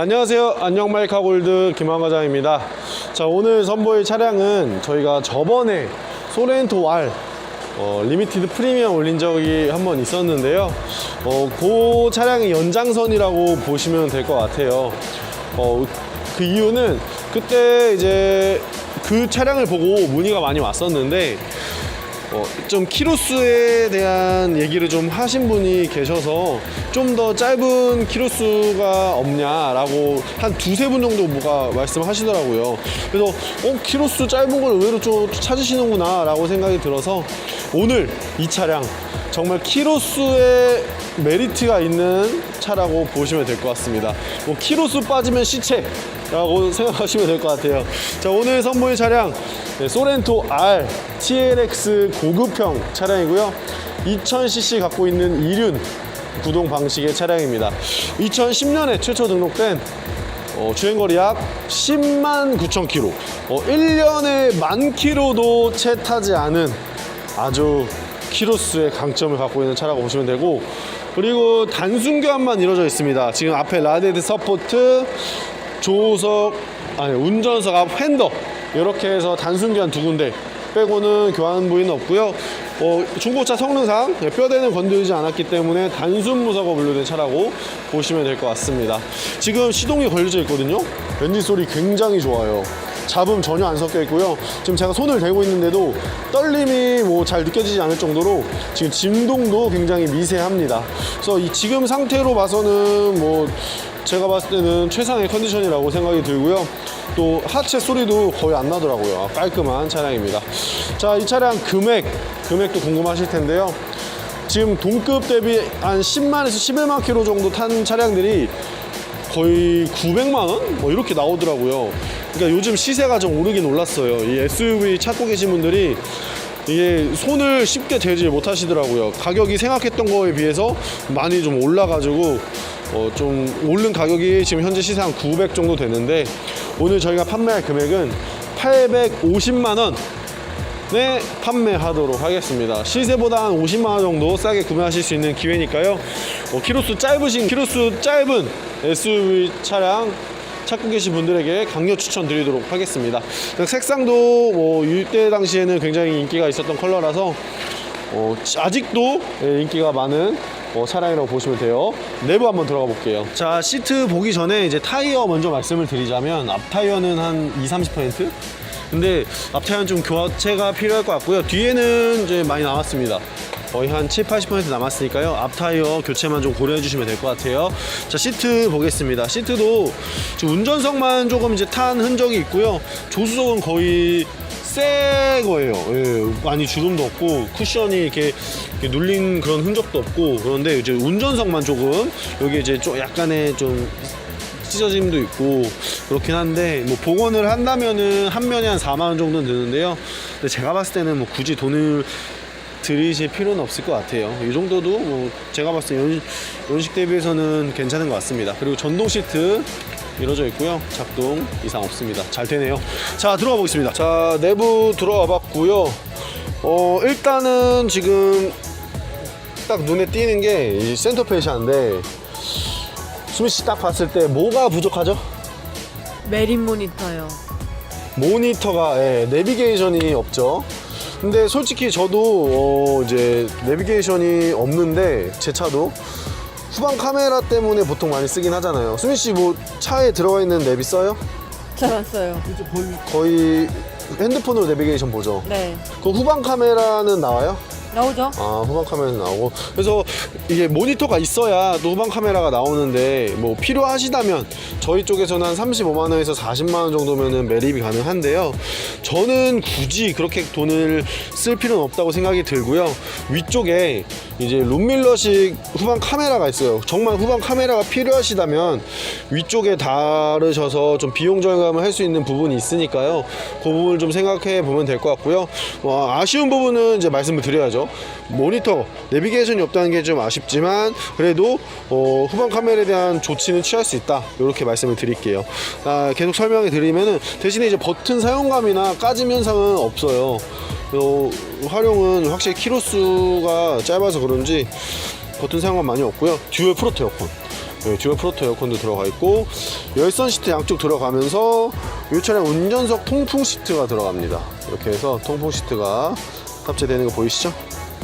안녕하세요. 안녕 마이카 골드 김한 과장입니다. 자, 오늘 선보일 차량은 저희가 저번에 소렌토 R 어, 리미티드 프리미엄 올린 적이 한 번 있었는데요. 어, 그 차량의 연장선이라고 보시면 될 것 같아요. 어, 그 이유는 그때 이제 그 차량을 보고 문의가 많이 왔었는데 어, 좀 키로수에 대한 얘기를 좀 하신 분이 계셔서 좀 더 짧은 키로수가 없냐라고 한 두세 분 정도 뭐가 말씀하시더라고요. 그래서 어, 키로수 짧은 걸 의외로 좀 찾으시는구나 라고 생각이 들어서 오늘 이 차량 정말 키로수에 메리트가 있는 차라고 보시면 될 것 같습니다. 뭐 키로수 빠지면 시체 라고 생각하시면 될 것 같아요. 자 오늘 선보일 차량 네, 소렌토 R TLX 고급형 차량이고요. 2000cc 갖고 있는 이륜 구동 방식의 차량입니다. 2010년에 최초 등록된 어, 주행거리 약 10만 9천 킬로. 어, 1년에 만 킬로도 채 타지 않은 아주 키로수의 강점을 갖고 있는 차라고 보시면 되고 그리고 단순 교환만 이루어져 있습니다. 지금 앞에 라데드 서포트, 조석, 아니 운전석 앞 핸더 이렇게 해서 단순 교환 두 군데 빼고는 교환 부위는 없고요. 어, 중고차 성능상 뼈대는 건드리지 않았기 때문에 단순 무사고 분류된 차라고 보시면 될 것 같습니다. 지금 시동이 걸려져 있거든요. 왠지 소리 굉장히 좋아요. 잡음 전혀 안 섞여 있고요. 지금 제가 손을 대고 있는데도 떨림이 뭐 잘 느껴지지 않을 정도로 지금 진동도 굉장히 미세합니다. 그래서 이 지금 상태로 봐서는 뭐 제가 봤을 때는 최상의 컨디션이라고 생각이 들고요. 또 하체 소리도 거의 안 나더라고요. 깔끔한 차량입니다. 자, 이 차량 금액, 금액도 궁금하실 텐데요. 지금 동급 대비 한 10만에서 11만 킬로 정도 탄 차량들이 거의 900만 원? 뭐 이렇게 나오더라고요. 그러니까 요즘 시세가 좀 오르긴 올랐어요. 이 SUV 찾고 계신 분들이 이게 손을 쉽게 대지 못하시더라고요. 가격이 생각했던 거에 비해서 많이 좀 올라가지고 어, 좀 오른 가격이 지금 현재 한900 정도 되는데 오늘 저희가 판매할 금액은 850만 원. 네, 판매하도록 하겠습니다. 시세보다 한 50만 원 정도 싸게 구매하실 수 있는 기회니까요. 어, 키로수 짧으신 키로수 짧은 SUV 차량 찾고 계신 분들에게 강력 추천드리도록 하겠습니다. 색상도 뭐 이때 당시에는 굉장히 인기가 있었던 컬러라서 어, 아직도 예, 인기가 많은 어, 차량이라고 보시면 돼요. 내부 한번 들어가 볼게요. 자, 시트 보기 전에 이제 타이어 먼저 말씀을 드리자면 앞 타이어는 한 2, 30%? 근데 앞 타이어는 좀 교체가 필요할 것 같고요. 뒤에는 이제 많이 남았습니다. 거의 한 7, 80% 남았으니까요. 앞 타이어 교체만 좀 고려해 주시면 될 것 같아요. 자, 시트 보겠습니다. 시트도 지금 운전석만 조금 이제 탄 흔적이 있고요. 조수석은 거의 새 거예요. 예, 많이 주름도 없고 쿠션이 이렇게, 이렇게 눌린 그런 흔적도 없고 그런데 이제 운전석만 조금 여기 이제 좀 약간의 좀 찢어짐도 있고 그렇긴 한데 뭐 복원을 한다면은 한 면에 한 4만 원 정도는 드는데요. 근데 제가 봤을 때는 뭐 굳이 돈을 들이실 필요는 없을 것 같아요. 이 정도도 뭐 제가 봤을 때 연, 연식 대비해서는 괜찮은 것 같습니다. 그리고 전동 시트 이루어져 있고요. 작동 이상 없습니다. 잘 되네요. 자 들어가 보겠습니다. 자 내부 들어와 봤고요. 어 일단은 지금 딱 눈에 띄는 게 이 센터페시아인데 수미 씨 딱 봤을 때 뭐가 부족하죠? 메린 모니터요. 모니터가 예, 내비게이션이 없죠. 근데 솔직히 저도 어, 이제 내비게이션이 없는데 제 차도 후방 카메라 때문에 보통 많이 쓰긴 하잖아요. 수민 씨 뭐 차에 들어가 있는 내비 써요? 잘 왔어요. 거의 핸드폰으로 내비게이션 보죠. 네. 그 후방 카메라는 나와요? 나오죠? 아 후방 카메라는 나오고. 그래서 이게 모니터가 있어야 또 후방 카메라가 나오는데 뭐 필요하시다면 저희 쪽에서는 한 35만 원에서 40만 원 정도면은 매립이 가능한데요. 저는 굳이 그렇게 돈을 쓸 필요는 없다고 생각이 들고요. 위쪽에 이제 룸밀러식 후방 카메라가 있어요. 정말 후방 카메라가 필요하시다면 위쪽에 다르셔서 좀 비용 절감을 할 수 있는 부분이 있으니까요. 그 부분을 좀 생각해 보면 될 것 같고요. 어, 아쉬운 부분은 이제 말씀을 드려야죠 모니터 내비게이션이 없다는 게 좀 아쉽지만 그래도 어, 후방 카메라에 대한 조치는 취할 수 있다. 이렇게 말씀을 드릴게요. 아, 계속 설명해 드리면은 대신에 이제 버튼 사용감이나 까짐 현상은 없어요. 어, 활용은 확실히 키로수가 짧아서 그런지 버튼 사용감 많이 없고요. 듀얼 프로토 에어컨. 네, 듀얼 프로토 에어컨도 들어가 있고 열선 시트 양쪽 들어가면서 이 차량 운전석 통풍 시트가 들어갑니다. 이렇게 해서 통풍 시트가 탑재되는 거 보이시죠?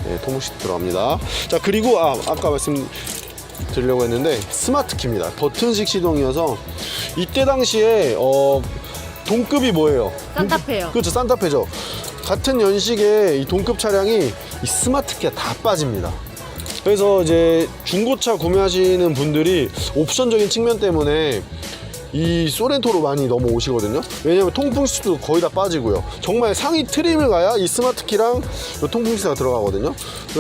네, 통풍 시트 들어갑니다. 자 그리고 아 아까 말씀 드리려고 했는데 스마트 키입니다. 버튼식 시동이어서 이때 당시에 어 동급이 뭐예요? 산타페요. 그렇죠 산타페죠. 같은 연식의 이 동급 차량이 이 스마트 키가 다 빠집니다. 그래서 이제 중고차 구매하시는 분들이 옵션적인 측면 때문에 이 소렌토로 많이 넘어오시거든요. 왜냐면 통풍 시트도 거의 다 빠지고요. 정말 상위 트림을 가야 이 스마트 키랑 이 통풍 시트가 들어가거든요.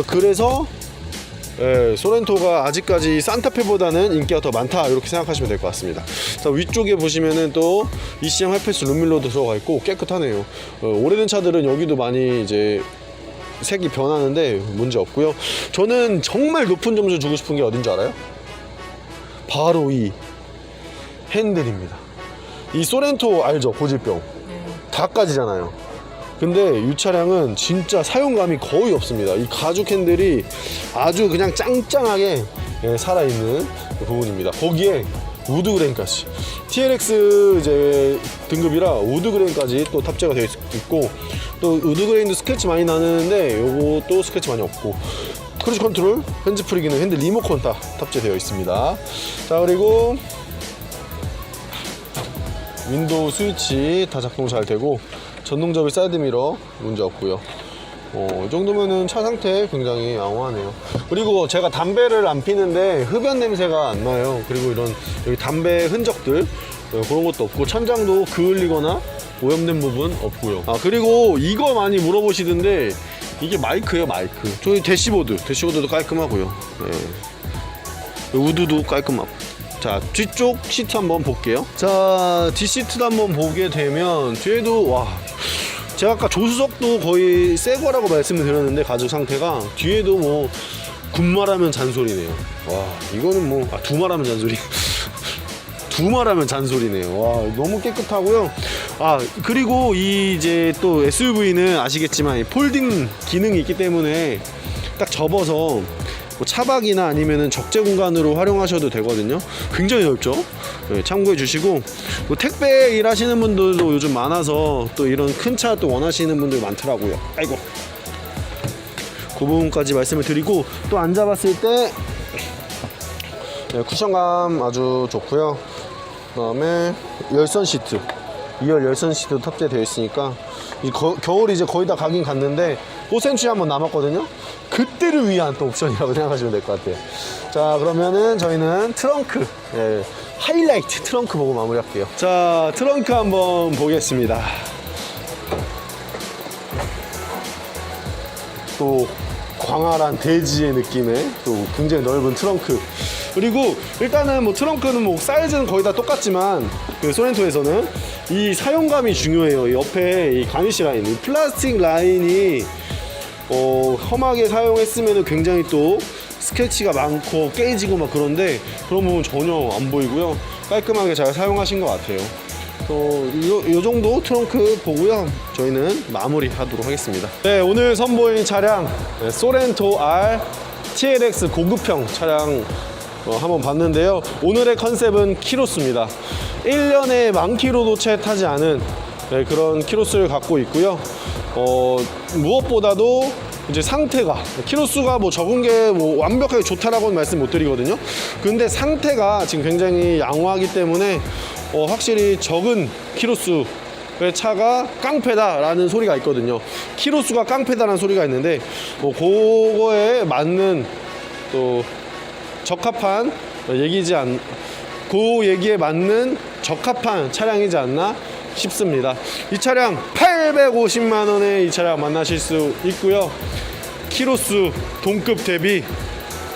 그래서 예, 소렌토가 아직까지 산타페보다는 인기가 더 많다 이렇게 생각하시면 될 것 같습니다. 자, 위쪽에 보시면은 또 ECM 하이패스 룸밀러도 들어가 있고 깨끗하네요. 어, 오래된 차들은 여기도 많이 이제 색이 변하는데 문제 없고요. 저는 정말 높은 점수 주고 싶은 게 어딘지 알아요? 바로 이 핸들입니다. 이 소렌토 알죠? 고질병. 다 까지잖아요. 근데 이 차량은 진짜 사용감이 거의 없습니다. 이 가죽 핸들이 아주 그냥 짱짱하게 예, 살아있는 부분입니다. 거기에 우드 그레인까지 TLX 이제 등급이라 우드 그레인까지 또 탑재가 되어 있- 있고 또 우드 그레인도 스크래치 많이 나는데 요것도 스크래치 많이 없고 크루즈 컨트롤, 핸즈 프리 기능, 핸들 리모컨 다 탑재되어 있습니다. 자 그리고 윈도우 스위치 다 작동 잘 되고 전동접이 사이드미러 문제 없고요. 어, 이 정도면은 차 상태 굉장히 양호하네요. 그리고 제가 담배를 안 피는데 흡연 냄새가 안 나요. 그리고 이런 여기 담배 흔적들 어, 그런 것도 없고 천장도 그을리거나 오염된 부분 없고요. 아 그리고 이거 많이 물어보시던데 이게 마이크예요 마이크. 저희 대시보드 대시보드도 깔끔하고요. 네. 우드도 깔끔하고. 자 뒤쪽 시트 한번 볼게요. 자 뒷시트도 한번 보게 되면 뒤에도 와 제가 아까 조수석도 거의 새 거라고 말씀을 드렸는데 가죽 상태가 뒤에도 뭐 군말하면 잔소리네요. 와 이거는 뭐 아, 두말하면 잔소리. 두말하면 잔소리네요. 와 너무 깨끗하고요. 아 그리고 이 이제 또 SUV는 아시겠지만 이 폴딩 기능이 있기 때문에 딱 접어서 뭐 차박이나 아니면은 적재 공간으로 활용하셔도 되거든요. 굉장히 넓죠. 네, 참고해 주시고 뭐 택배 일하시는 분들도 요즘 많아서 또 이런 큰 차 또 원하시는 분들 많더라고요. 아이고. 그 부분까지 말씀을 드리고 또 앉아봤을 때 네, 쿠션감 아주 좋고요. 그다음에 열선 시트, 2열 열선 시트도 탑재되어 있으니까 이 거- 겨울 이제 거의 다 가긴 갔는데 호센츄 한번 남았거든요. 그때를 위한 또 옵션이라고 생각하시면 될 것 같아요. 자 그러면은 저희는 트렁크 예, 하이라이트 트렁크 보고 마무리할게요. 자 트렁크 한번 보겠습니다. 또 광활한 대지의 느낌의 또 굉장히 넓은 트렁크 그리고 일단은 뭐 트렁크는 뭐 사이즈는 거의 다 똑같지만 그 소렌토에서는 이 사용감이 중요해요 이 옆에 이 가니시 라인 이 플라스틱 라인이 어, 험하게 사용했으면 굉장히 또 스케치가 많고 깨지고 막 그런데 그런 부분 전혀 안 보이고요 깔끔하게 잘 사용하신 것 같아요 어, 요, 요 정도 트렁크 보고요. 저희는 마무리 하도록 하겠습니다. 네, 오늘 선보인 차량 네, 소렌토 R TLX 고급형 차량 어, 한번 봤는데요. 오늘의 컨셉은 키로수입니다. 1년에 만 킬로도 채 타지 않은 네, 그런 키로수를 갖고 있고요. 어, 무엇보다도 이제 상태가 키로수가 뭐 적은 게 뭐 완벽하게 좋다라고는 말씀 못 드리거든요. 근데 상태가 지금 굉장히 양호하기 때문에 어, 확실히 적은 키로수의 차가 깡패다라는 소리가 있거든요. 키로수가 깡패다라는 소리가 있는데 뭐 그거에 맞는 또 적합한 얘기지 않, 그 얘기에 맞는 적합한 차량이지 않나 싶습니다. 이 차량 850만 원에 이 차량 만나실 수 있고요. 키로수 동급 대비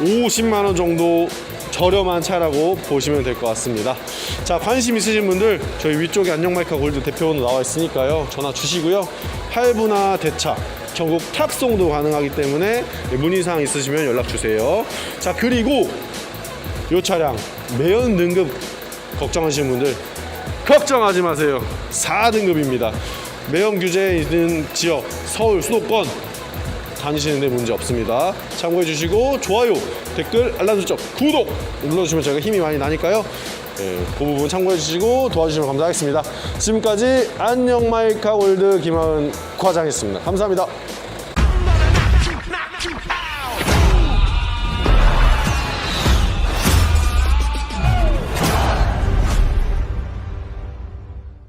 50만 원 정도 저렴한 차라고 보시면 될 것 같습니다. 자, 관심 있으신 분들 저희 위쪽에 안녕마이카 골드 대표번호 나와 있으니까요. 전화 주시고요. 할부나 대차 전국 탑송도 가능하기 때문에 문의사항 있으시면 연락 주세요. 자, 그리고 이 차량 매연 등급 걱정하시는 분들 걱정하지 마세요. 4등급입니다. 매연 규제 있는 지역 서울 수도권 다니시는데 문제 없습니다. 참고해 주시고 좋아요, 댓글, 알람 설정, 구독 눌러주시면 저희가 힘이 많이 나니까요. 예, 그 부분 참고해 주시고 도와주시면 감사하겠습니다. 지금까지 안녕 마이카 골드 김하은 과장이었습니다. 감사합니다.